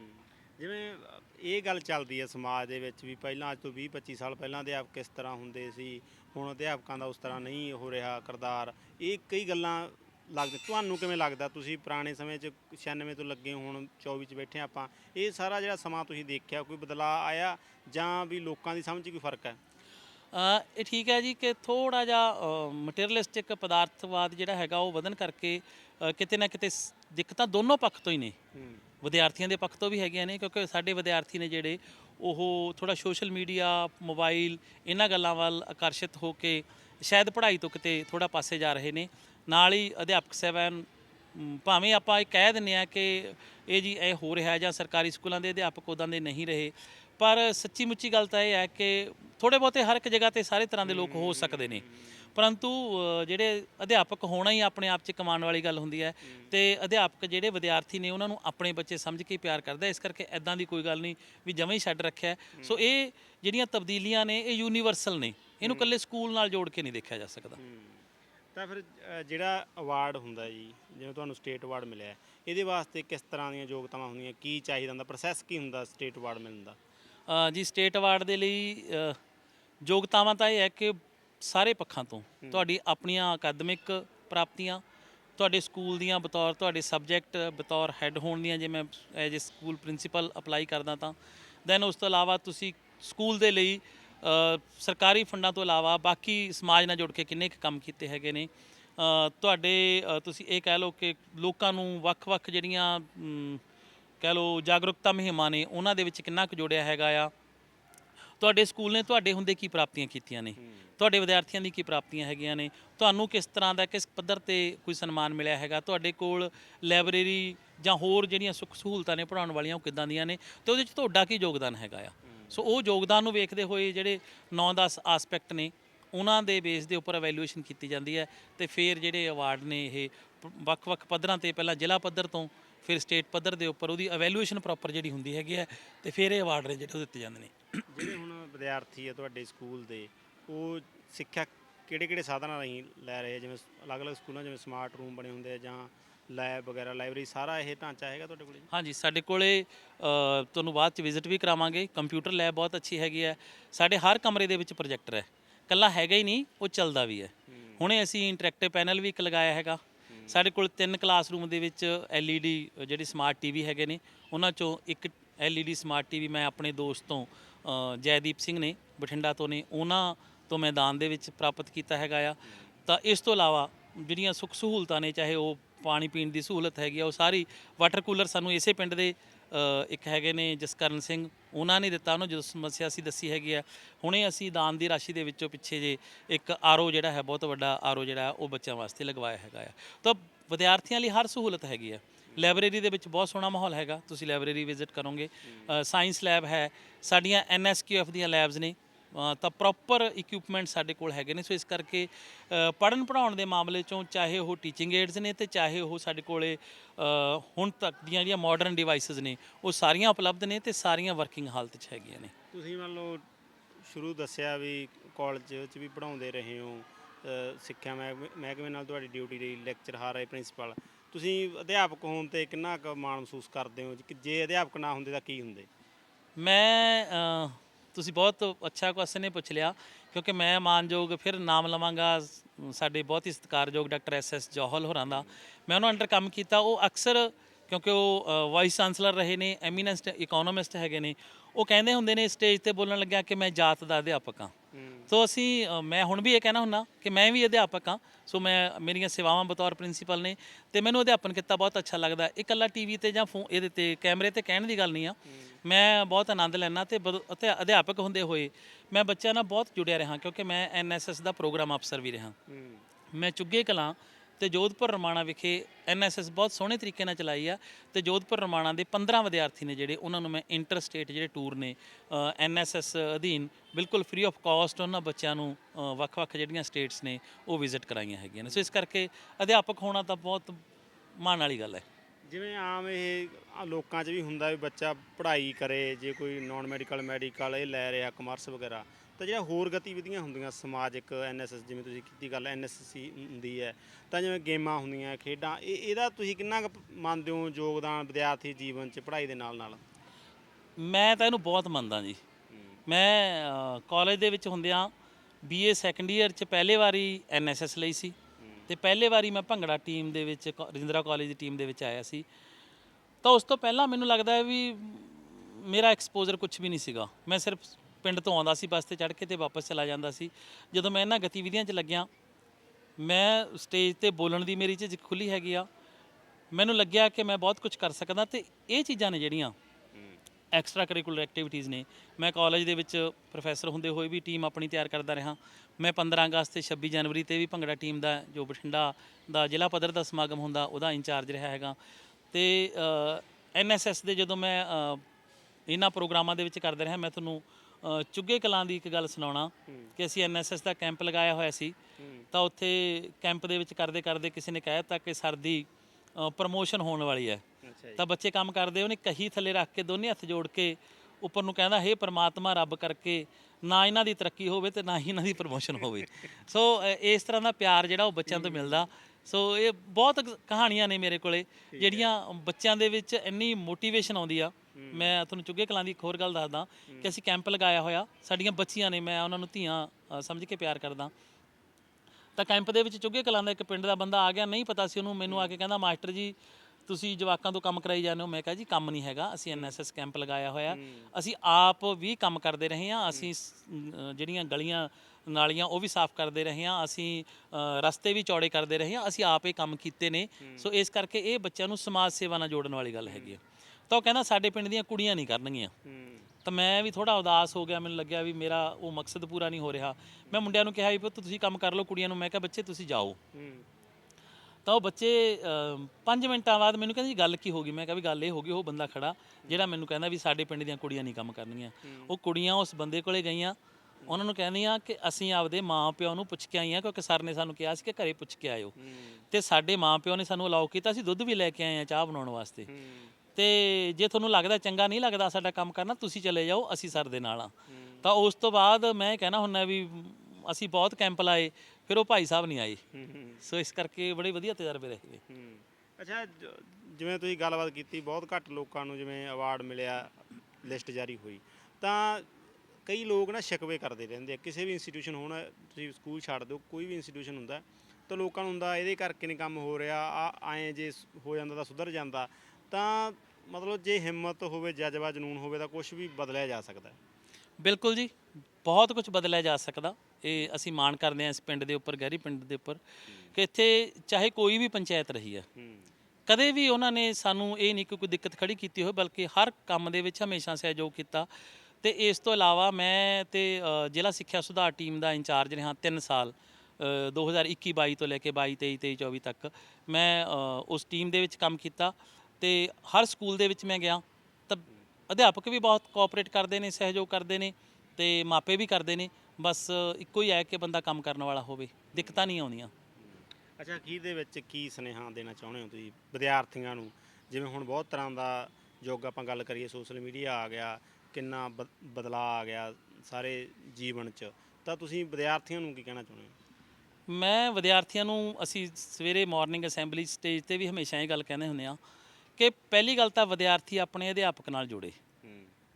ਜਿਵੇਂ ਇਹ ਗੱਲ ਚੱਲਦੀ ਹੈ ਸਮਾਜ ਦੇ ਵਿੱਚ ਵੀ ਪਹਿਲਾਂ ਅੱਜ ਤੋਂ 20 25 ਸਾਲ ਪਹਿਲਾਂ ਅਧਿਆਪਕ ਕਿਸ ਤਰ੍ਹਾਂ ਹੁੰਦੇ ਸੀ ਹੁਣ ਅਧਿਆਪਕਾਂ ਦਾ ਉਸ ਤਰ੍ਹਾਂ ਨਹੀਂ ਹੋ ਰਿਹਾ ਕਰਦਾਰ। ਇਹ ਕਈ ਗੱਲਾਂ ਲੱਗਦੇ ਤੁਹਾਨੂੰ ਕਿਵੇਂ ਲੱਗਦਾ? ਤੁਸੀਂ ਪੁਰਾਣੇ ਸਮੇਂ 'ਚ 96 ਤੋਂ ਲੱਗੇ ਹੁਣ 24 'ਚ ਬੈਠੇ ਆਪਾਂ। ਇਹ ਸਾਰਾ ਜਿਹੜਾ ਸਮਾਂ ਤੁਸੀਂ ਦੇਖਿਆ ਕੋਈ ਬਦਲਾਅ ਆਇਆ ਜਾਂ ਵੀ ਲੋਕਾਂ ਦੀ ਸਮਝ 'ਚ ਕੋਈ ਫ਼ਰਕ ਹੈ? ਅ, ਇਹ ਠੀਕ ਹੈ ਜੀ ਕਿ ਥੋੜਾ ਜਿਹਾ ਮਟੀਰੀਅਲਿਸਟਿਕ ਪਦਾਰਥਵਾਦ ਜਿਹੜਾ ਹੈਗਾ ਉਹ ਵਧਨ ਕਰਕੇ ਕਿਤੇ ਨਾ ਕਿਤੇ ਦਿੱਕਤਾਂ ਦੋਨੋਂ ਪੱਖ ਤੋਂ ਹੀ ਨੇ। ਵਿਦਿਆਰਥੀਆਂ ਦੇ ਪੱਖ ਤੋਂ ਵੀ ਹੈਗੀਆਂ ਨੇ, ਕਿਉਂਕਿ ਸਾਡੇ ਵਿਦਿਆਰਥੀ ਨੇ ਜਿਹੜੇ ਉਹ ਥੋੜਾ ਸੋਸ਼ਲ ਮੀਡੀਆ ਮੋਬਾਈਲ ਇਹਨਾਂ ਗੱਲਾਂ ਵੱਲ ਆਕਰਸ਼ਿਤ ਹੋ ਕੇ ਸ਼ਾਇਦ ਪੜ੍ਹਾਈ ਤੋਂ ਕਿਤੇ ਥੋੜਾ ਪਾਸੇ ਜਾ ਰਹੇ ਨੇ। ਨਾਲ ਹੀ ਅਧਿਆਪਕ ਸਹਿਬਾਨ ਭਾਵੇਂ ਆਪਾਂ ਇਹ ਕਹਿ ਦਿੰਨੇ ਆ ਕਿ ਇਹ ਜੀ ਇਹ ਹੋ ਰਿਹਾ ਜਾਂ ਸਰਕਾਰੀ ਸਕੂਲਾਂ ਦੇ ਅਧਿਆਪਕ ਉਦਾਂ ਦੇ ਨਹੀਂ ਰਹੇ, ਪਰ ਸੱਚੀ ਮੁੱਚੀ ਗੱਲ ਤਾਂ ਇਹ ਹੈ ਕਿ ਥੋੜੇ ਬਹੁਤੇ ਹਰ ਇੱਕ ਜਗ੍ਹਾ ਤੇ ਸਾਰੇ ਤਰ੍ਹਾਂ ਦੇ ਲੋਕ ਹੋ ਸਕਦੇ ਨੇ। ਪਰੰਤੂ ਅ, ਜਿਹੜੇ ਅਧਿਆਪਕ ਹੋਣਾ ਹੀ ਆਪਣੇ ਆਪ 'ਚ ਕਮਾਉਣ ਵਾਲੀ ਗੱਲ ਹੁੰਦੀ ਹੈ ਤੇ ਅਧਿਆਪਕ ਜਿਹੜੇ ਵਿਦਿਆਰਥੀ ਨੇ ਉਹਨਾਂ ਨੂੰ ਆਪਣੇ ਬੱਚੇ ਸਮਝ ਕੇ ਪਿਆਰ ਕਰਦਾ ਇਸ ਕਰਕੇ ਐਦਾਂ ਦੀ ਕੋਈ ਗੱਲ ਨਹੀਂ ਵੀ ਜਮਾਂ ਹੀ ਛੱਡ ਰੱਖਿਆ ਹੈ। ਸੋ ਇਹ ਜਿਹੜੀਆਂ ਤਬਦੀਲੀਆਂ ਨੇ ਇਹ ਯੂਨੀਵਰਸਲ ਨੇ। ਇਹਨੂੰ ਇਕੱਲੇ ਸਕੂਲ ਨਾਲ ਜੋੜ ਕੇ ਨਹੀਂ ਦੇਖਿਆ ਜਾ ਸਕਦਾ। ਤਾਂ ਫਿਰ ਅ, ਜਿਹੜਾ ਅਵਾਰਡ ਹੁੰਦਾ ਜੀ ਜਿਵੇਂ ਤੁਹਾਨੂੰ ਸਟੇਟ ਅਵਾਰਡ ਮਿਲਿਆ ਹੈ, ਇਹਦੇ ਵਾਸਤੇ ਕਿਸ ਤਰ੍ਹਾਂ ਦੀਆਂ ਯੋਗਤਾਵਾਂ ਹੁੰਦੀਆਂ? ਕੀ ਚਾਹੀਦਾ ਹੁੰਦਾ? ਪ੍ਰੋਸੈਸ ਕੀ ਹੁੰਦਾ ਸਟੇਟ ਅਵਾਰਡ ਮਿਲਣ ਦਾ? ਅ, ਜੀ ਸਟੇਟ ਅਵਾਰਡ ਦੇ ਲਈ ਅ, ਯੋਗਤਾਵਾਂ ਤਾਂ ਇਹ ਹੈ ਕਿ ਸਾਰੇ ਪੱਖਾਂ ਤੋਂ। ਤੁਹਾਡੀ ਆਪਣੀਆਂ ਅਕਾਦਮਿਕ ਪ੍ਰਾਪਤੀਆਂ ਤੁਹਾਡੇ ਸਕੂਲ ਦੀਆਂ ਬਤੌਰ ਤੁਹਾਡੇ ਸਬਜੈਕਟ ਬਤੌਰ ਹੈੱਡ ਹੋਣ ਦੀਆਂ ਜੇ ਮੈਂ ਐਜ ਸਕੂਲ ਪ੍ਰਿੰਸੀਪਲ ਅਪਲਾਈ ਕਰਦਾ ਤਾਂ। ਦੈਨ ਉਸ ਤੋਂ ਇਲਾਵਾ ਤੁਸੀਂ ਸਕੂਲ ਦੇ ਲਈ ਸਰਕਾਰੀ ਫੰਡਾਂ ਤੋਂ ਇਲਾਵਾ ਬਾਕੀ ਸਮਾਜ ਨਾਲ ਜੁੜ ਕੇ ਕਿੰਨੇ ਕੁ ਕੰਮ ਕੀਤੇ ਹੈਗੇ ਨੇ। ਤੁਹਾਡੇ ਤੁਸੀਂ ਇਹ ਕਹਿ ਲਓ ਕਿ ਲੋਕਾਂ ਨੂੰ ਵੱਖ-ਵੱਖ ਜਿਹੜੀਆਂ ਕਹਿ ਲਓ ਜਾਗਰੂਕਤਾ ਮੁਹਿੰਮਾਂ ਨੇ ਉਹਨਾਂ ਦੇ ਵਿੱਚ ਕਿੰਨਾ ਕੁ ਜੋੜਿਆ ਹੈਗਾ ਆ। ਤੁਹਾਡੇ ਸਕੂਲ ਨੇ ਤੁਹਾਡੇ ਹੁੰਦੇ ਕੀ ਪ੍ਰਾਪਤੀਆਂ ਕੀਤੀਆਂ ਨੇ? ਤੁਹਾਡੇ ਵਿਦਿਆਰਥੀਆਂ ਦੀ ਕੀ ਪ੍ਰਾਪਤੀਆਂ ਹੈਗੀਆਂ ਨੇ? ਤੁਹਾਨੂੰ ਕਿਸ ਤਰ੍ਹਾਂ ਦਾ, ਕਿਸ ਪੱਧਰ ਤੇ ਕੋਈ ਸਨਮਾਨ ਮਿਲਿਆ ਹੈਗਾ? ਤੁਹਾਡੇ ਕੋਲ ਲਾਇਬ੍ਰੇਰੀ ਜਾਂ ਹੋਰ ਜਿਹੜੀਆਂ ਸੁੱਖ ਸਹੂਲਤਾਂ ਨੇ ਪੜਾਉਣ ਵਾਲੀਆਂ, ਉਹ ਕਿੱਦਾਂ ਦੀਆਂ ਨੇ? ਤੇ ਉਹਦੇ ਵਿੱਚ ਤੁਹਾਡਾ ਕੀ ਯੋਗਦਾਨ ਹੈਗਾ ਆ? ਸੋ ਉਹ ਯੋਗਦਾਨ ਨੂੰ ਵੇਖਦੇ ਹੋਏ ਜਿਹੜੇ 9-10 ਆਸਪੈਕਟ ਨੇ, ਉਹਨਾਂ ਦੇ ਬੇਸ ਦੇ ਉੱਪਰ ਐਵੈਲੂਏਸ਼ਨ ਕੀਤੀ ਜਾਂਦੀ ਹੈ ਤੇ ਫਿਰ ਜਿਹੜੇ ਅਵਾਰਡ ਨੇ ਇਹ ਵੱਖ-ਵੱਖ ਪੱਧਰਾਂ ਤੇ, ਪਹਿਲਾਂ ਜ਼ਿਲ੍ਹਾ ਪੱਧਰ ਤੋਂ ਫਿਰ ਸਟੇਟ ਪੱਧਰ ਦੇ ਉੱਪਰ ਉਹਦੀ ਐਵੈਲੂਏਸ਼ਨ ਪ੍ਰੋਪਰ ਜਿਹੜੀ ਹੁੰਦੀ ਹੈਗੀ ਹੈ ਤੇ ਫਿਰ ਇਹ ਅਵਾਰਡ ਨੇ ਜਿਹੜੇ ਉਹ ਦਿੱਤੇ ਜਾਂਦੇ ਨੇ। ਜਿਹੜੇ ਹੁਣ ਵਿਦਿਆਰਥੀ ਆ ਤੁਹਾਡੇ ਸਕੂਲ ਦੇ ਉਹ ਸਿੱਖਿਆ ਕਿਹੜੇ ਕਿਹੜੇ ਸਾਧਨਾਂ ਰਾਹੀਂ ਲੈ ਰਹੇ ਆ? ਜਿਵੇਂ ਅਲੱਗ-ਅਲੱਗ ਸਕੂਲਾਂ ਜਿਵੇਂ ਸਮਾਰਟ ਰੂਮ ਬਣੇ ਹੁੰਦੇ ਆ ਜਾਂ ਲੈਬ ਵਗੈਰਾ ਲਾਇਬ੍ਰੇਰੀ ਸਾਰਾ ਇਹ ਢਾਂਚਾ ਹੈਗਾ ਤੁਹਾਡੇ ਕੋਲ ਜੀ? ਹਾਂਜੀ ਸਾਡੇ ਕੋਲੇ ਅ, ਤੁਹਾਨੂੰ ਬਾਅਦ ਚ ਵਿਜ਼ਿਟ ਵੀ ਕਰਾਵਾਂਗੇ। ਕੰਪਿਊਟਰ ਲੈਬ ਬਹੁਤ ਅੱਛੀ ਹੈਗੀ ਹੈ ਸਾਡੇ ਹਰ ਕਮਰੇ ਦੇ ਵਿੱਚ ਪ੍ਰੋਜੈਕਟਰ ਹੈ। ਕੱਲਾ ਹੈਗਾ ਹੀ ਨਹੀਂ ਉਹ ਚੱਲਦਾ ਵੀ ਹੈ। ਹੁਣੇ ਅਸੀਂ ਇੰਟਰੈਕਟਿਵ ਪੈਨਲ ਵੀ ਇੱਕ ਲਗਾਇਆ ਹੈਗਾ। ਸਾਡੇ ਕੋਲ ਤਿੰਨ ਕਲਾਸਰੂਮ ਦੇ ਵਿੱਚ LED ਜਿਹੜੀ ਸਮਾਰਟ ਟੀਵੀ ਹੈਗੇ ਨੇ ਉਹਨਾਂ ਚੋਂ ਇੱਕ LED ਸਮਾਰਟ ਟੀਵੀ ਮੈਂ ਆਪਣੇ ਦੋਸਤ ਤੋਂ ਜੈਦੀਪ ਸਿੰਘ ਨੇ, ਬਠਿੰਡਾ ਤੋਂ ਨੇ, ਉਹਨਾਂ ਤੋਂ ਮੈਂ ਦਾਨ ਦੇ ਵਿੱਚ ਪ੍ਰਾਪਤ ਕੀਤਾ ਹੈਗਾ ਆ। ਤਾਂ ਇਸ ਤੋਂ ਇਲਾਵਾ ਜਿਹੜੀਆਂ ਸੁੱਖ ਸਹੂਲਤਾਂ ਨੇ, ਚਾਹੇ ਉਹ ਪਾਣੀ ਪੀਣ ਦੀ ਸਹੂਲਤ ਹੈਗੀ ਆ, ਉਹ ਸਾਰੀ ਵਾਟਰ ਕੂਲਰ ਸਾਨੂੰ ਇਸੇ ਪਿੰਡ ਦੇ ਇੱਕ ਹੈਗੇ ਨੇ ਜਸਕਰਨ ਸਿੰਘ, ਉਹਨਾਂ ਨੇ ਦਿੱਤਾ, ਉਹਨੂੰ ਜਦੋਂ ਸਮੱਸਿਆ ਸੀ ਦੱਸੀ ਹੈਗੀ ਆ। ਹੁਣੇ ਅਸੀਂ ਦਾਨ ਦੀ ਰਾਸ਼ੀ ਦੇ ਵਿੱਚੋਂ ਪਿੱਛੇ ਜੇ ਇੱਕ ਆਰਓ ਜਿਹੜਾ ਹੈ, ਬਹੁਤ ਵੱਡਾ ਆਰਓ ਜਿਹੜਾ, ਉਹ ਬੱਚਿਆਂ ਵਾਸਤੇ ਲਗਵਾਇਆ ਹੈਗਾ ਆ। ਤਾਂ ਵਿਦਿਆਰਥੀਆਂ ਲਈ ਹਰ ਸਹੂਲਤ ਹੈਗੀ ਆ। ਲਾਇਬ੍ਰੇਰੀ ਦੇ ਵਿੱਚ ਬਹੁਤ ਸੋਹਣਾ ਮਾਹੌਲ ਹੈਗਾ, ਤੁਸੀਂ ਲਾਇਬ੍ਰੇਰੀ ਵਿਜ਼ਿਟ ਕਰੋਗੇ। ਸਾਇੰਸ ਲੈਬ ਹੈ, ਸਾਡੀਆਂ ਐਨਐਸਕੇਐਫ ਦੀਆਂ ਲੈਬਸ ਨੇ ਤਾਂ ਪ੍ਰੋਪਰ ਇਕਵਿਪਮੈਂਟ ਸਾਡੇ ਕੋਲ ਹੈਗੇ ਨੇ। ਸੋ ਇਸ ਕਰਕੇ ਪੜਨ ਪੜਾਉਣ ਦੇ ਮਾਮਲੇ ਚੋਂ ਚਾਹੇ ਉਹ ਟੀਚਿੰਗ ਏਡਸ ਨੇ ਤੇ ਚਾਹੇ ਉਹ ਸਾਡੇ ਕੋਲੇ ਹੁਣ ਤੱਕ ਦੀਆਂ ਜਿਹੜੀਆਂ ਮਾਡਰਨ ਡਿਵਾਈਸਸ ਨੇ, ਉਹ ਸਾਰੀਆਂ ਉਪਲਬਧ ਨੇ ਤੇ ਸਾਰੀਆਂ ਵਰਕਿੰਗ ਹਾਲਤ 'ਚ ਹੈਗੀਆਂ ਨੇ। ਤੁਸੀਂ ਮੰਨ ਲਓ, ਸ਼ੁਰੂ ਦੱਸਿਆ ਵੀ ਕਾਲਜ ਵਿੱਚ ਵੀ ਪੜਾਉਂਦੇ ਰਹੇ ਹੋ ਸਿੱਖਿਆ ਮਹਿਕਮੇ ਮਹਿਕਮੇ ਨਾਲ ਤੁਹਾਡੀ ਡਿਊਟੀ ਰਹੀ ਲੈਕਚਰਹਾਰ ਹੈ ਪ੍ਰਿੰਸੀਪਲ ਤੁਸੀਂ ਅਧਿਆਪਕ ਹੋਣ ਤੇ ਕਿੰਨਾ ਕੁ ਮਾਣ ਮਹਿਸੂਸ ਕਰਦੇ ਹੋ? ਕਿ ਜੇ ਅਧਿਆਪਕ ਨਾ ਹੁੰਦੇ ਤਾਂ ਕੀ ਹੁੰਦੇ? ਮੈਂ ਅ, ਤੁਸੀਂ ਬਹੁਤ ਅੱਛਾ ਕੁਐਸਚਨ ਨੇ ਪੁੱਛ ਲਿਆ ਕਿਉਂਕਿ ਮੈਂ ਮਾਨਯੋਗ ਫਿਰ ਨਾਮ ਲਵਾਂਗਾ ਸ- ਸਾਡੇ ਬਹੁਤ ਹੀ ਸਤਿਕਾਰਯੋਗ ਡਾਕਟਰ ਐਸ ਐਸ ਜੋਹਲ ਹੋਰਾਂ ਦਾ। ਮੈਂ ਉਹਨਾਂ ਅੰਡਰ ਕੰਮ ਕੀਤਾ ਉਹ ਅਕਸਰ ਕਿਉਂਕਿ ਉਹ ਵਾਈਸ ਚਾਂਸਲਰ ਰਹੇ ਨੇ ਐਮੀਨੈਂਸਟ ਇਕਨੋਮਿਸਟ ਹੈਗੇ ਨੇ ਉਹ ਕਹਿੰਦੇ ਹੁੰਦੇ ਨੇ ਸਟੇਜ ਤੇ ਬੋਲਣ ਲੱਗਿਆ ਕਿ ਮੈਂ ਜਾਤ ਦਾ ਅਧਿਆਪਕ ਹਾਂ। ਸੋ ਅਸੀਂ ਅ, ਮੈਂ ਹੁਣ ਵੀ ਇਹ ਕਹਿਣਾ ਹੁੰਨਾ ਕਿ ਮੈਂ ਵੀ ਅਧਿਆਪਕ ਹਾਂ ਸੋ ਮੈਂ ਮੇਰੀਆਂ ਸੇਵਾਵਾਂ ਬਤੌਰ ਪ੍ਰਿੰਸੀਪਲ ਨੇ ਤੇ ਮੈਨੂੰ ਅਧਿਆਪਨ ਕੀਤਾ ਬਹੁਤ ਅੱਛਾ ਲੱਗਦਾ। ਹੈ। ਇਕੱਲਾ ਟੀਵੀ ਤੇ ਜਾਂ ਫੋਨ ਇਹਦੇ ਤੇ ਕੈਮਰੇ ਤੇ ਕਹਿਣ ਦੀ ਗੱਲ ਨਹੀਂ ਆ। ਮੈਂ ਬਹੁਤ ਆਨੰਦ ਲੈਣਾ ਤੇ ਬਦ- ਅਤੇ ਅਧਿਆਪਕ ਹੁੰਦੇ ਹੋਏ ਮੈਂ ਬੱਚਿਆਂ ਨਾਲ ਬਹੁਤ ਜੁੜਿਆ ਰਿਹਾ ਕਿਉਂਕਿ ਮੈਂ ਐਨਐਸਐਸ ਦਾ ਪ੍ਰੋਗਰਾਮ ਅਫਸਰ ਵੀ ਰਿਹਾ। ਮੈਂ ਚੁੱਗੇ ਕਲਾਂ ਤੇ ਜੋਧਪੁਰ ਰਮਾਣਾ ਵਿਖੇ ਐਨਐਸਐਸ ਬਹੁਤ ਸੋਹਣੇ ਤਰੀਕੇ ਨਾਲ ਚਲਾਈ ਆ ਤੇ ਜੋਧਪੁਰ ਰਮਾਣਾ ਦੇ 15 ਵਿਦਿਆਰਥੀ ਨੇ ਜਿਹੜੇ, ਉਹਨਾਂ ਨੂੰ ਮੈਂ ਇੰਟਰ ਸਟੇਟ ਜਿਹੜੇ ਟੂਰ ਨੇ ਐਨਐਸਐਸ ਅਧੀਨ ਬਿਲਕੁਲ ਫ੍ਰੀ ਆਫ ਕਾਸਟ ਉਹਨਾਂ ਬੱਚਿਆਂ ਨੂੰ ਵੱਖ-ਵੱਖ ਜਿਹੜੀਆਂ ਸਟੇਟਸ ਨੇ ਉਹ ਵਿਜ਼ਿਟ ਕਰਾਈਆਂ ਹੈਗੀਆਂ ਨੇ। ਸੋ ਇਸ ਕਰਕੇ ਅਧਿਆਪਕ ਹੋਣਾ ਤਾਂ ਬਹੁਤ ਮਾਣ ਵਾਲੀ ਗੱਲ ਹੈ। ਜਿਵੇਂ ਆਮ ਇਹ ਲੋਕਾਂ 'ਚ ਵੀ ਹੁੰਦਾ ਵੀ ਬੱਚਾ ਪੜ੍ਹਾਈ ਕਰੇ, ਜੇ ਕੋਈ ਨਾਨ ਮੈਡੀਕਲ ਮੈਡੀਕਲ ਇਹ ਲੈ ਰਿਹਾ ਕਮਰਸ ਵਗੈਰਾ ਤਾਂ ਜਿਹੜਾ ਹੋਰ ਗਤੀਵਿਧੀਆਂ ਹੁੰਦੀਆਂ ਸਮਾਜਿਕ ਐਨਐਸਐਸ ਜਿਵੇਂ ਤੁਸੀਂ ਕੀਤੀ ਗੱਲ ਐਨਐਸਸੀ ਹੁੰਦੀ ਹੈ, ਤਾਂ ਜਿਵੇਂ ਗੇਮਾਂ ਹੁੰਦੀਆਂ, ਖੇਡਾਂ, ਇਹ, ਇਹਦਾ ਤੁਸੀਂ ਕਿੰਨਾ ਕੁ ਮੰਨਦੇ ਹੋ ਯੋਗਦਾਨ ਵਿਦਿਆਰਥੀ ਜੀਵਨ 'ਚ, ਪੜ੍ਹਾਈ ਦੇ ਨਾਲ ਨਾਲ? ਮੈਂ ਤਾਂ ਇਹਨੂੰ ਬਹੁਤ ਮੰਨਦਾ ਜੀ। ਮੈਂ ਕਾਲਜ ਦੇ ਵਿੱਚ ਹੁੰਦਿਆਂ ਬੀਏ ਸੈਕੰਡ ਇਅਰ ਚ ਪਹਿਲੇ ਵਾਰੀ ਐਨਐਸਐਸ ਲਈ ਸੀ ਤੇ ਪਹਿਲੇ ਵਾਰੀ ਮੈਂ ਭੰਗੜਾ ਟੀਮ ਦੇ ਵਿੱਚ, ਕਾ- ਰਜਿੰਦਰਾ ਕਾਲਜ ਦੀ ਟੀਮ ਦੇ ਵਿੱਚ ਆਇਆ ਸੀ। ਤਾਂ ਉਸ ਤੋਂ ਪਹਿਲਾਂ ਮੈਨੂੰ ਲੱਗਦਾ ਹੈ ਵੀ ਮੇਰਾ ਐਕਸਪੋਜ਼ਰ ਕੁਝ ਵੀ ਨਹੀਂ ਸੀਗਾ। ਮੈਂ ਸਿਰਫ ਪਿੰਡ ਤੋਂ ਆਉਂਦਾ ਸੀ, ਬੱਸ ਤੇ ਚੜ੍ਹ ਕੇ ਤੇ ਵਾਪਸ ਚਲਾ ਜਾਂਦਾ ਸੀ। ਜਦੋਂ ਮੈਂ ਇਹਨਾਂ ਗਤੀਵਿਧੀਆਂ 'ਚ ਲੱਗਿਆ, ਮੈਂ ਸਟੇਜ ਤੇ ਬੋਲਣ ਦੀ ਮੇਰੀ ਝਿਜਕ ਖੁੱਲੀ ਹੈਗੀ ਆ। ਮੈਨੂੰ ਲੱਗਿਆ ਕਿ ਮੈਂ ਬਹੁਤ ਕੁਝ ਕਰ ਸਕਦਾ ਤੇ ਇਹ ਚੀਜ਼ਾਂ ਨੇ ਜਿਹੜੀਆਂ ਐਕਸਟਰਾ ਕਰਿਕੂਲਰ ਐਕਟੀਵਿਟੀਜ਼ ਨੇ। ਮੈਂ ਕਾਲਜ ਦੇ ਵਿੱਚ ਪ੍ਰੋਫੈਸਰ ਹੁੰਦੇ ਹੋਏ ਵੀ ਟੀਮ ਆਪਣੀ ਤਿਆਰ ਕਰਦਾ ਰਿਹਾ। ਮੈਂ 15 ਅਗਸਤ ਤੇ 26 ਜਨਵਰੀ ਤੇ ਵੀ ਭੰਗੜਾ ਟੀਮ ਦਾ, ਜੋ ਬਠਿੰਡਾ ਦਾ ਜ਼ਿਲ੍ਹਾ ਪੱਧਰ ਦਾ ਸਮਾਗਮ ਹੁੰਦਾ, ਉਹਦਾ ਇੰਚਾਰਜ ਰਿਹਾ ਹੈਗਾ। ਤੇ ਐਨਐਸਐਸ ਦੇ ਜਦੋਂ ਮੈਂ ਇਹਨਾਂ ਪ੍ਰੋਗਰਾਮਾਂ ਦੇ ਵਿੱਚ ਕਰਦਾ ਰਿਹਾ, ਮੈਂ ਤੁਹਾਨੂੰ ਚੁੱਗੇ ਕਲਾਂ ਦੀ ਇੱਕ ਗੱਲ ਸੁਣਾਉਣਾ ਕਿ ਅਸੀਂ ਐਨਐਸਐਸ ਦਾ ਕੈਂਪ ਲਗਾਇਆ ਹੋਇਆ ਸੀ। ਤਾਂ ਉੱਥੇ ਕੈਂਪ ਦੇ ਵਿੱਚ ਕਰਦੇ ਕਰਦੇ ਕਿਸੇ ਨੇ ਕਹਿ ਦਿੱਤਾ ਕਿ ਸਰ ਦੀ ਪ੍ਰਮੋਸ਼ਨ ਹੋਣ ਵਾਲੀ ਹੈ। ਤਾਂ ਬੱਚੇ ਕੰਮ ਕਰਦੇ ਉਹਨੇ ਕਹੀ ਥੱਲੇ ਰੱਖ ਕੇ ਦੋਨੇ ਹੱਥ ਜੋੜ ਕੇ ਉੱਪਰ ਨੂੰ ਕਹਿੰਦਾ ਹੇ ਪ੍ਰਮਾਤਮਾ ਰੱਬ ਕਰਕੇ ਨਾ ਇਹਨਾਂ ਦੀ ਤਰੱਕੀ ਹੋਵੇ ਤੇ ਨਾ ਹੀ ਇਹਨਾਂ ਦੀ ਪ੍ਰਮੋਸ਼ਨ ਹੋਵੇ। ਸੋ ਇਸ ਤਰ੍ਹਾਂ ਦਾ ਪਿਆਰ ਜਿਹੜਾ ਉਹ ਬੱਚਿਆਂ ਤੋਂ ਮਿਲਦਾ। ਸੋ ਇਹ ਬਹੁਤ ਕਹਾਣੀਆਂ ਨੇ ਮੇਰੇ ਕੋਲੇ ਜਿਹੜੀਆਂ ਬੱਚਿਆਂ ਦੇ ਵਿੱਚ ਇੰਨੀ ਮੋਟੀਵੇਸ਼ਨ ਆਉਂਦੀ ਆ। ਮੈਂ ਤੁਹਾਨੂੰ ਚੁੱਗੇ ਕਲਾਂ ਦੀ ਇੱਕ ਹੋਰ ਗੱਲ ਦੱਸਦਾ ਕਿ ਅਸੀਂ ਕੈਂਪ ਲਗਾਇਆ ਹੋਇਆ ਸਾਡੀਆਂ ਬੱਚੀਆਂ ਨੇ ਮੈਂ ਉਹਨਾਂ ਨੂੰ ਧੀਆਂ ਅ, ਸਮਝ ਕੇ ਪਿਆਰ ਕਰਦਾ। ਤਾਂ ਕੈਂਪ ਦੇ ਵਿੱਚ ਚੁੱਗੇ ਕਲਾਂ ਦਾ ਇੱਕ ਪਿੰਡ ਦਾ ਬੰਦਾ ਆ ਗਿਆ ਨਹੀਂ ਪਤਾ ਸੀ ਉਹਨੂੰ ਮੈਨੂੰ ਆ ਕੇ ਕਹਿੰਦਾ ਮਾਸਟਰ ਜੀ ਤੁਸੀਂ ਜਵਾਕਾਂ ਤੋਂ ਕੰਮ ਕਰਾਈ ਜਾਂਦੇ ਹੋ। ਮੈਂ ਕਿਹਾ ਜੀ ਕੰਮ ਨਹੀਂ ਹੈਗਾ ਅਸੀਂ ਐਨਐਸਐਸ ਕੈਂਪ ਲਗਾਇਆ ਹੋਇਆ। ਅਸੀਂ ਆਪ ਵੀ ਕੰਮ ਕਰਦੇ ਰਹੇ ਹਾਂ ਅਸੀਂ ਸ- ਅਮ, ਜਿਹੜੀਆਂ ਗਲੀਆਂ ਨਾਲੀਆਂ ਉਹ ਵੀ ਸਾਫ਼ ਕਰਦੇ ਰਹੇ ਹਾਂ। ਅਸੀਂ ਅ, ਰਸਤੇ ਵੀ ਚੌੜੇ ਕਰਦੇ ਰਹੇ ਹਾਂ। ਅਸੀਂ ਆਪ ਇਹ ਕੰਮ ਕੀਤੇ ਨੇ। ਸੋ ਇਸ ਕਰਕੇ ਇਹ ਬੱਚਿਆਂ ਨੂੰ ਸਮਾਜ ਸੇਵਾ ਨਾਲ ਜੋੜਨ ਵਾਲੀ ਗੱਲ ਹੈਗੀ ਹੈ ਤਾਂ ਉਹ ਕਹਿੰਦਾ ਸਾਡੇ ਪਿੰਡ ਦੀਆਂ ਕੁੜੀਆਂ ਨਹੀਂ ਕਰਨਗੀਆਂ। ਤਾਂ ਮੈਂ ਵੀ ਥੋੜਾ ਉਦਾਸ ਹੋ ਗਿਆ ਮੈਨੂੰ ਲੱਗਿਆ ਵੀ ਮੇਰਾ ਉਹ ਮਕਸਦ ਪੂਰਾ ਨਹੀਂ ਹੋ ਰਿਹਾ। ਮੈਂ ਮੁੰਡਿਆਂ ਨੂੰ ਕਿਹਾ ਵੀ ਪੁੱਤ ਤੁਸੀਂ ਕੰਮ ਕਰ ਲਓ ਕੁੜੀਆਂ ਨੂੰ ਮੈਂ ਕਿਹਾ ਬੱਚੇ ਤੁਸੀਂ ਜਾਓ। ਤਾਂ ਉਹ ਬੱਚੇ 5 ਮਿੰਟਾਂ ਬਾਅਦ ਮੈਨੂੰ ਕਹਿੰਦੇ ਗੱਲ ਕੀ ਹੋ ਗਈ? ਮੈਂ ਕਿਹਾ ਵੀ ਗੱਲ ਇਹ ਹੋ ਗਈ ਉਹ ਬੰਦਾ ਖੜਾ ਜਿਹੜਾ ਮੈਨੂੰ ਕਹਿੰਦਾ ਵੀ ਸਾਡੇ ਪਿੰਡ ਦੀਆਂ ਕੁੜੀਆਂ ਨਹੀਂ ਕੰਮ ਕਰਨਗੀਆਂ। ਉਹ ਕੁੜੀਆਂ ਉਸ ਬੰਦੇ ਕੋਲੇ ਗਈਆਂ। ਉਹਨਾਂ ਨੂੰ ਕਹਿੰਦੀ ਆ ਕਿ ਅਸੀਂ ਆਪਦੇ ਮਾਂ ਪਿਓ ਨੂੰ ਪੁੱਛ ਕੇ ਆਈ ਆ ਕਿਉਂਕਿ ਸਰ ਨੇ ਸਾਨੂੰ ਕਿਹਾ ਸੀ ਕਿ ਘਰੇ ਪੁੱਛ ਕੇ ਆਇਓ। ਤੇ ਸਾਡੇ ਮਾਂ ਪਿਓ ਨੇ ਸਾਨੂੰ ਅਲਾਉ ਕੀਤਾ ਅਸੀਂ ਦੁੱਧ ਵੀ ਲੈ ਕੇ ਆਏ ਆ ਚਾਹ ਬਣਾਉਣ ਵਾਸਤੇ। ਤੇ ਜੇ ਤੁਹਾਨੂੰ ਲੱਗਦਾ ਚੰਗਾ ਨਹੀਂ ਲੱਗਦਾ ਸਾਡਾ ਕੰਮ ਕਰਨਾ ਤੁਸੀਂ ਚਲੇ ਜਾਓ ਅਸੀਂ ਸਰ ਦੇ ਨਾਲ ਆ ਤਾਂ ਉਸ ਤੋਂ ਬਾਅਦ ਮੈਂ ਕਹਿਣਾ ਹੁੰਦਾ ਵੀ ਅਸੀਂ ਬਹੁਤ ਕੈਂਪ ਲਾਏ ਫਿਰ ਉਹ ਭਾਈ ਸਾਹਿਬ ਨਹੀਂ ਆਏ। ਸੋ ਇਸ ਕਰਕੇ ਬੜੇ ਵਧੀਆ ਤਜਰਬੇ ਰਹੇ ਨੇ। ਅੱਛਾ ਜਿਵੇਂ ਤੁਸੀਂ ਗੱਲਬਾਤ ਕੀਤੀ ਬਹੁਤ ਘੱਟ ਲੋਕਾਂ ਨੂੰ ਜਿਵੇਂ ਅਵਾਰਡ ਮਿਲਿਆ ਲਿਸਟ ਜਾਰੀ ਹੋਈ। ਤਾਂ ਕਈ ਲੋਕ ਨਾ ਸ਼ਿਕਵੇ ਕਰਦੇ ਰਹਿੰਦੇ ਆ। ਕਿਸੇ ਵੀ ਇੰਸਟੀਟਿਊਸ਼ਨ ਹੋਣ ਤੁਸੀਂ ਸਕੂਲ ਛੱਡ ਦਿਓ ਕੋਈ ਵੀ ਇੰਸਟੀਟਿਊਸ਼ਨ ਹੁੰਦਾ ਤਾਂ ਲੋਕਾਂ ਨੂੰ ਹੁੰਦਾ ਇਹਦੇ ਕਰਕੇ ਨਹੀਂ ਕੰਮ ਹੋ ਰਿਹਾ ਆ ਐਂ ਜੇ ਹੋ ਜਾਂਦਾ ਤਾਂ ਸੁਧਰ ਜਾਂਦਾ। ਤਾਂ ਮਤਲਬ ਜੇ ਹਿੰਮਤ ਹੋਵੇ ਜਜ਼ਬਾ ਜਨੂਨ ਹੋਵੇ ਤਾਂ ਕੁਝ ਵੀ ਬਦਲਿਆ ਜਾ ਸਕਦਾ ਹੈ। ਬਿਲਕੁਲ ਜੀ ਬਹੁਤ ਕੁਝ ਬਦਲਿਆ ਜਾ ਸਕਦਾ। ਇਹ ਅਸੀਂ ਮਾਣ ਕਰਦੇ ਹਾਂ ਇਸ ਪਿੰਡ ਦੇ ਉੱਪਰ ਗਹਿਰੀ ਪਿੰਡ ਦੇ ਉੱਪਰ ਕਿ ਇੱਥੇ ਚਾਹੇ ਕੋਈ ਵੀ ਪੰਚਾਇਤ ਰਹੀ ਹੈ ਹੂੰ। ਕਦੇ ਵੀ ਉਹਨਾਂ ਨੇ ਸਾਨੂੰ ਇਹ ਨਹੀਂ ਕਿ ਕੋਈ ਦਿੱਕਤ ਖੜੀ ਕੀਤੀ ਹੋਵੇ ਬਲਕਿ ਹਰ ਕੰਮ ਦੇ ਵਿੱਚ ਹਮੇਸ਼ਾ ਸਹਿਯੋਗ ਕੀਤਾ। ਤੇ ਇਸ ਤੋਂ ਇਲਾਵਾ ਮੈਂ ਤੇ ਅ, ਜ਼ਿਲ੍ਹਾ ਸਿੱਖਿਆ ਸੁਧਾਰ ਟੀਮ ਦਾ ਇੰਚਾਰਜ ਰਿਹਾ 3 ਸਾਲ ਅ, 2021 22 ਤੋਂ ਲੈ ਕੇ 22 23 23 24 ਤੱਕ। ਮੈਂ ਅ, ਉਸ ਟੀਮ ਦੇ ਵਿੱਚ ਕੰਮ ਕੀਤਾ। ਤੇ ਹਰ ਸਕੂਲ ਦੇ ਵਿੱਚ ਮੈਂ ਗਿਆ। ਤਾਂ ਅਧਿਆਪਕ ਵੀ ਬਹੁਤ ਕੋਆਪਰੇਟ ਕਰਦੇ ਨੇ ਸਹਿਯੋਗ ਕਰਦੇ ਨੇ ਤੇ ਮਾਪੇ ਵੀ ਕਰਦੇ ਨੇ। ਬਸ ਇੱਕੋ ਹੀ ਹੈ ਕਿ ਬੰਦਾ ਕੰਮ ਕਰਨ ਵਾਲਾ ਹੋਵੇ ਦਿੱਕਤਾਂ ਨਹੀਂ ਆਉਂਦੀਆਂ। ਅੱਛਾ ਅਖੀਰ ਦੇ ਵਿੱਚ ਕੀ ਸੁਨੇਹਾ ਦੇਣਾ ਚਾਹੁੰਦੇ ਹੋ ਤੁਸੀਂ ਵਿਦਿਆਰਥੀਆਂ ਨੂੰ? ਜਿਵੇਂ ਹੁਣ ਬਹੁਤ ਤਰ੍ਹਾਂ ਦਾ ਯੁੱਗ ਆਪਾਂ ਗੱਲ ਕਰੀਏ ਸੋਸ਼ਲ ਮੀਡੀਆ ਆ ਗਿਆ ਕਿੰਨਾ ਬਦਲਾਅ ਆ ਗਿਆ ਸਾਰੇ ਜੀਵਨ 'ਚ। ਤਾਂ ਤੁਸੀਂ ਵਿਦਿਆਰਥੀਆਂ ਨੂੰ ਕੀ ਕਹਿਣਾ ਚਾਹੁੰਦੇ ਹੋ? ਮੈਂ ਵਿਦਿਆਰਥੀਆਂ ਨੂੰ ਅਸੀਂ ਸਵੇਰੇ ਮਾਰਨਿੰਗ ਅਸੈਂਬਲੀ ਸਟੇਜ ਤੇ ਵੀ ਹਮੇਸ਼ਾ ਇਹ ਗੱਲ ਕਹਿੰਦੇ ਹੁੰਦੇ ਆ ਕਿ ਪਹਿਲੀ ਗੱਲ ਤਾਂ ਵਿਦਿਆਰਥੀ ਆਪਣੇ ਅਧਿਆਪਕ ਨਾਲ ਜੁੜੇ।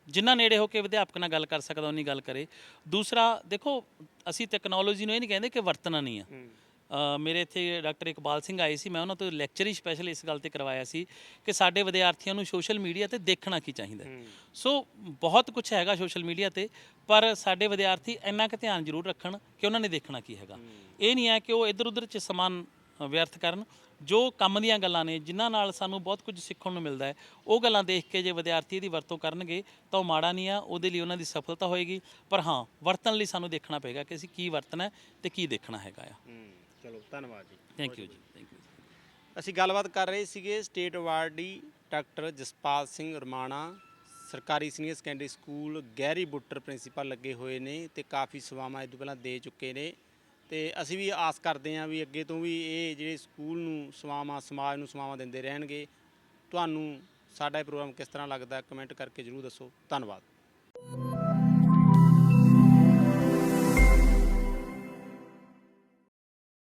ਜਿੰਨਾ ਨੇੜੇ ਹੋ ਕੇ ਵਿਦਿਆਪਕ ਨਾਲ ਗੱਲ ਕਰ ਸਕਦਾ ਉਨੀ ਗੱਲ ਕਰੇ। ਦੂਸਰਾ ਦੇਖੋ ਅਸੀਂ ਟੈਕਨੋਲੋਜੀ ਨੂੰ ਇਹ ਨਹੀਂ ਕਹਿੰਦੇ ਕਿ ਵਰਤਣਾ ਨਹੀਂ ਆ। ਮੇਰੇ ਇੱਥੇ ਡਾਕਟਰ ਇਕਬਾਲ ਸਿੰਘ ਆਏ ਸੀ ਮੈਂ ਉਹਨਾਂ ਤੋਂ ਲੈਕਚਰ ਹੀ ਸਪੈਸ਼ਲ ਇਸ ਗੱਲ ਤੇ ਕਰਵਾਇਆ ਸੀ ਕਿ ਸਾਡੇ ਵਿਦਿਆਰਥੀਆਂ ਨੂੰ ਸੋਸ਼ਲ ਮੀਡੀਆ ਤੇ ਦੇਖਣਾ ਕੀ ਚਾਹੀਦਾ। ਸੋ ਬਹੁਤ ਕੁਝ ਹੈਗਾ ਸੋਸ਼ਲ ਮੀਡੀਆ ਤੇ ਪਰ ਸਾਡੇ ਵਿਦਿਆਰਥੀ ਇੰਨਾ ਕੁ ਧਿਆਨ ਜ਼ਰੂਰ ਰੱਖਣ ਕਿ ਉਹਨਾਂ ਨੇ ਦੇਖਣਾ ਕੀ ਹੈਗਾ। ਇਹ ਨਹੀਂ ਹੈ ਕਿ ਉਹ ਇੱਧਰ ਉੱਧਰ ਚ ਸਮਾਨ ਵਿਅਰਥ ਕਰਨ। ਜੋ ਕੰਮ ਦੀਆਂ ਗੱਲਾਂ ਨੇ ਜਿਨ੍ਹਾਂ ਨਾਲ ਸਾਨੂੰ ਬਹੁਤ ਕੁਝ ਸਿੱਖਣ ਨੂੰ ਮਿਲਦਾ ਹੈ ਉਹ ਗੱਲਾਂ ਦੇਖ ਕੇ ਜੇ ਵਿਦਿਆਰਥੀ ਇਹਦੀ ਵਰਤੋਂ ਕਰਨਗੇ ਤਾਂ ਉਹ ਮਾੜਾ ਨਹੀਂ ਆ ਉਹਦੇ ਲਈ ਉਹਨਾਂ ਦੀ ਸਫਲਤਾ ਹੋਏਗੀ। ਪਰ ਹਾਂ ਵਰਤਣ ਲਈ ਸਾਨੂੰ ਦੇਖਣਾ ਪਏਗਾ ਕਿ ਅਸੀਂ ਕੀ ਵਰਤਣਾ ਹੈ ਤੇ ਕੀ ਦੇਖਣਾ ਹੈਗਾ ਆ। ਹੂੰ ਚਲੋ ਧੰਨਵਾਦ ਜੀ। ਥੈਂਕ ਯੂ ਜੀ ਥੈਂਕ ਯੂ ਅਸੀਂ ਗੱਲਬਾਤ ਕਰ ਰਹੇ ਸੀਗੇ state awardee doctor Jaspal Singh Ramana ਸਰਕਾਰੀ ਸੀਨੀਅਰ ਸੈਕੰਡਰੀ ਸਕੂਲ ਗਹਿਰੀ ਬੁੱਟਰ ਪ੍ਰਿੰਸੀਪਲ ਲੱਗੇ ਹੋਏ ਨੇ ਤੇ ਕਾਫੀ ਸੇਵਾਵਾਂ ਇਹ ਤੋਂ ਪਹਿਲਾਂ ਦੇ ਚੁੱਕੇ ਨੇ। ਤੇ ਅਸੀਂ ਵੀ ਆਸ ਕਰਦੇ ਹਾਂ ਵੀ ਅੱਗੇ ਤੋਂ ਵੀ ਇਹ ਜਿਹੜੇ ਸਕੂਲ ਨੂੰ ਸੇਵਾਵਾਂ ਸਮਾਜ ਨੂੰ ਸੇਵਾਵਾਂ ਦਿੰਦੇ ਰਹਿਣਗੇ। ਤੁਹਾਨੂੰ ਸਾਡਾ ਇਹ ਪ੍ਰੋਗਰਾਮ ਕਿਸ ਤਰ੍ਹਾਂ ਲੱਗਦਾ ਕਮੈਂਟ ਕਰਕੇ ਜਰੂਰ ਦੱਸੋ। ਧੰਨਵਾਦ।